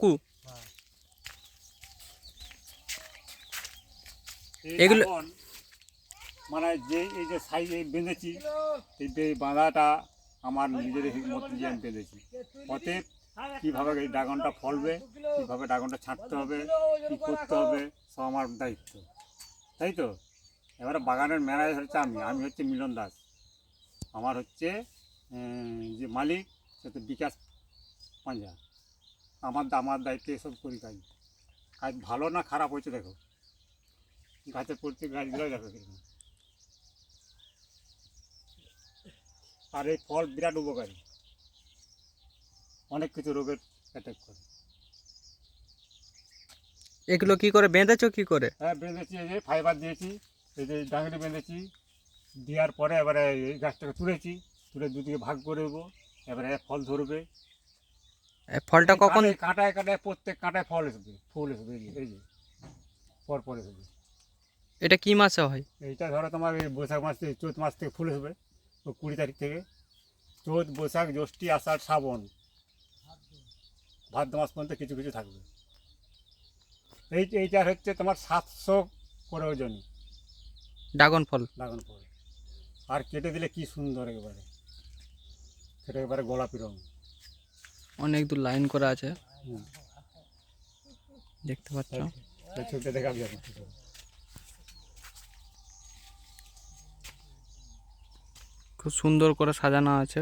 কু। এগুলো- মানে যে এই যে সাইজ এই বেঁধেছি এই বাঁধাটা আমার নিজের মতো দিয়ে আমি বেঁধেছি। অতএব কীভাবে এই ড্রাগনটা ফলবে কীভাবে ড্রাগনটা ছাঁটতে হবে কী করতে হবে সব আমার দায়িত্ব। তাই তো? এবারে বাগানের ম্যানেজার হচ্ছে আমি আমি হচ্ছে মিলন দাস। আমার হচ্ছে যে মালিক সে তো বিকাশ পাঞ্জা। আমার আমার দায়িত্বে এসব করি কাজ। কাজ ভালো না খারাপ হয়েছে দেখো। গাছে পড়ছে গাছগুলো দেখো কীরকম আর এই ফল বিরাট উপকারী। অনেক কিছু রোগের অ্যাটাক করে। এগুলো কি করে বেঁধেছো কি করে? হ্যাঁ বেঁধেছি এই যে ফাইবার দিয়েছি এই যে ডাঙড়ি বেঁধেছি। দেওয়ার পরে এবারে এই গাছটাকে তুলেছি তুলে দুদিকে ভাগ করে দেবো। এবারে ফল ধরবে। ফলটা কখন কাঁটায়- কাঁটায় কাঁটায় প্রত্যেক কাঁটায় ফল এসবে ফুল এসবে এই যে এই যে পর পর এসবে এটা কি মাসে হয়? এইটা ধরো তোমার এই বৈশাখ মাস থেকে চৈত মাস থেকে ফুল আসবে ও কুড়ি তারিখ থেকে। চৈত বৈশাখ জ্যৈষ্ঠী আষাঢ় শ্রাবণ ভাদ্র মাস পর্যন্ত কিছু কিছু থাকবে। এই এইটার হচ্ছে তোমার সাতশো করে ওজন। ড্রাগন ফল। লাগানো পড়ে আর কেটে দিলে কি সুন্দর একেবারে। সেটা একেবারে গোলাপি রঙ অনেক দূর লাইন করা আছে। দেখতে পাচ্ছ? খুব সুন্দর করে সাজানো আছে।